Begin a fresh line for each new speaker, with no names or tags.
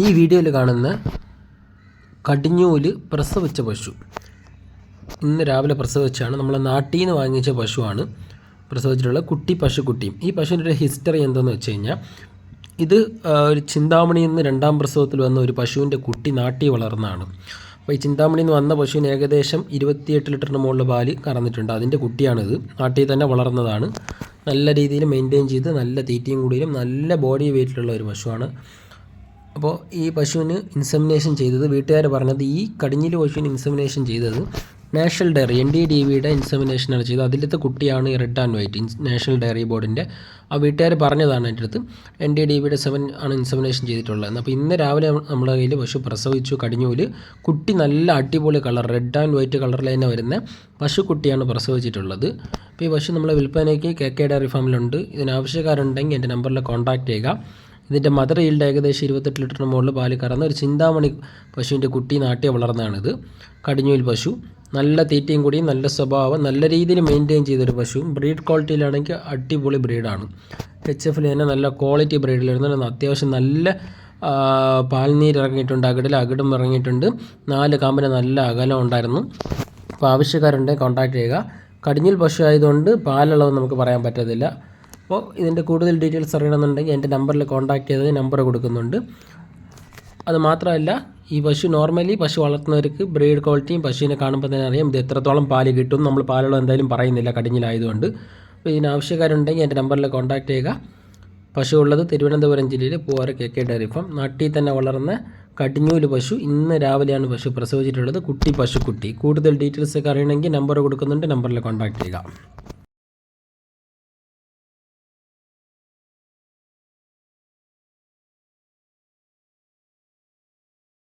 ഈ വീഡിയോയിൽ കാണുന്ന കടിഞ്ഞൂൽ പ്രസവിച്ച പശു. ഇന്ന് രാവിലെ പ്രസവിച്ചാണ്. നമ്മൾ നാട്ടിൽ നിന്ന് വാങ്ങിച്ച പശുവാണ് പ്രസവിച്ചിട്ടുള്ള കുട്ടി പശുക്കുട്ടിയും ഈ പശുവിന്റെ ഒരു ഹിസ്റ്ററി എന്തെന്ന് വെച്ച് കഴിഞ്ഞാൽ ഇത് ഒരു ചിന്താമണി നിന്ന് രണ്ടാം പ്രസവത്തിൽ വന്ന ഒരു പശുവിന്റെ കുട്ടി നാട്ടി വളർന്നാണ് അപ്പോൾ ഈ ചിന്താമണി നിന്ന് വന്ന പശുവിന് ഏകദേശം ഇരുപത്തിയെട്ട് ലിറ്ററിന് മുകളിൽ പാൽ കറന്നിട്ടുണ്ട്. അതിന്റെ കുട്ടിയാണിത്. നാട്ടിൽ തന്നെ വളർന്നതാണ്. നല്ല രീതിയിൽ മെയിന്റെയിൻ ചെയ്ത് നല്ല തീറ്റയും കൂടിയും നല്ല ബോഡി വെയിറ്റിലുള്ള ഒരു പശുവാണ്. അപ്പോൾ ഈ പശുവിന് ഇൻസമിനേഷൻ ചെയ്തത് വീട്ടുകാർ പറഞ്ഞത് ഈ കടിഞ്ഞിൽ പശുവിന് ഇൻസമിനേഷൻ ചെയ്തത് national dairy N D D വിയുടെ ഇൻസമിനേഷനാണ് ചെയ്തത്. അതിലത്തെ കുട്ടിയാണ് red and white national dairy ബോർഡിന്റെ ആ വീട്ടുകാർ പറഞ്ഞതാണ് എന്റെ അടുത്ത് എൻ ഡി ഡി വിയുടെ സെവൻ ആണ് ഇൻസമിനേഷൻ ചെയ്തിട്ടുള്ളത്. അപ്പോൾ ഇന്ന് രാവിലെ നമ്മുടെ കയ്യിൽ പശു പ്രസവിച്ചു കടിഞ്ഞൂൽ. കുട്ടി നല്ല അടിപൊളി കളർ റെഡ് ആൻഡ് വൈറ്റ് കളറിൽ തന്നെ വരുന്ന പശുക്കുട്ടിയാണ് പ്രസവിച്ചിട്ടുള്ളത്. അപ്പോൾ ഈ പശു നമ്മളെ വിൽപ്പനയ്ക്ക് കെ കെ ഡയറി ഫാമിലുണ്ട് ഇതിന് ആവശ്യക്കാരുണ്ടെങ്കിൽ എന്റെ നമ്പറിൽ കോൺടാക്റ്റ് ചെയ്യുക. ഇതിന്റെ മദർ ഈൽഡ് ഏകദേശം ഇരുപത്തെട്ട് ലിറ്ററിന് മുകളിൽ പാൽ കറന്ന ഒരു ചിന്താമണി പശുവിന്റെ കുട്ടി നാട്ടി വളർന്നതാണിത്. കടിഞ്ഞൂൽ പശു. നല്ല തീറ്റയും കൂടി നല്ല സ്വഭാവം നല്ല രീതിയിൽ മെയിന്റെയിൻ ചെയ്തൊരു പശു. ബ്രീഡ് ക്വാളിറ്റിയിലാണെങ്കിൽ അടിപൊളി ബ്രീഡാണ് എച്ച് എഫിൽ തന്നെ നല്ല ക്വാളിറ്റി ബ്രീഡിൽ വരുന്നുണ്ട് അത്യാവശ്യം നല്ല പാൽനീര് ഇറങ്ങിയിട്ടുണ്ട് അകിടിൽ അകിടും ഇറങ്ങിയിട്ടുണ്ട്. നാല് കാമ്പിന് നല്ല അകലം ഉണ്ടായിരുന്നു. അപ്പോൾ ആവശ്യക്കാരുണ്ടെങ്കിൽ കോൺടാക്ട് ചെയ്യുക. കടിഞ്ഞിൽ പശു ആയതുകൊണ്ട് പാലളവ് നമുക്ക് പറയാൻ പറ്റത്തില്ല. അപ്പോൾ ഇതിന്റെ കൂടുതൽ ഡീറ്റെയിൽസ് അറിയണമെന്നുണ്ടെങ്കിൽ എന്റെ നമ്പറിൽ കോൺടാക്ട് ചെയ്ത് നമ്പർ കൊടുക്കുന്നുണ്ട്. അത് മാത്രമല്ല ഈ പശു നോർമലി പശു വളർത്തുന്നവർക്ക് ബ്രീഡ് ക്വാളിറ്റിയും പശുവിനെ കാണുമ്പോൾ തന്നെ അറിയാം ഇത് എത്രത്തോളം പാൽ കിട്ടും. നമ്മൾ പാലുകൾ എന്തായാലും പറയുന്നില്ല കടിഞ്ഞിലായതുകൊണ്ട്. അപ്പോൾ ഇതിന് ആവശ്യക്കാരുണ്ടെങ്കിൽ എന്റെ നമ്പറിൽ കോൺടാക്ട് ചെയ്യുക. പശു ഉള്ളത് തിരുവനന്തപുരം ജില്ലയിൽ Poovar K K dairy farm. നാട്ടിൽ തന്നെ വളർന്ന കടിഞ്ഞൂൽ പശു ഇന്ന് രാവിലെയാണ് പശു പ്രസവിച്ചിട്ടുള്ളത്. കുട്ടി പശുക്കുട്ടി. കൂടുതൽ ഡീറ്റെയിൽസ് ഒക്കെ അറിയണമെങ്കിൽ നമ്പർ കൊടുക്കുന്നുണ്ട്. നമ്പറിൽ കോൺടാക്ട് ചെയ്യുക.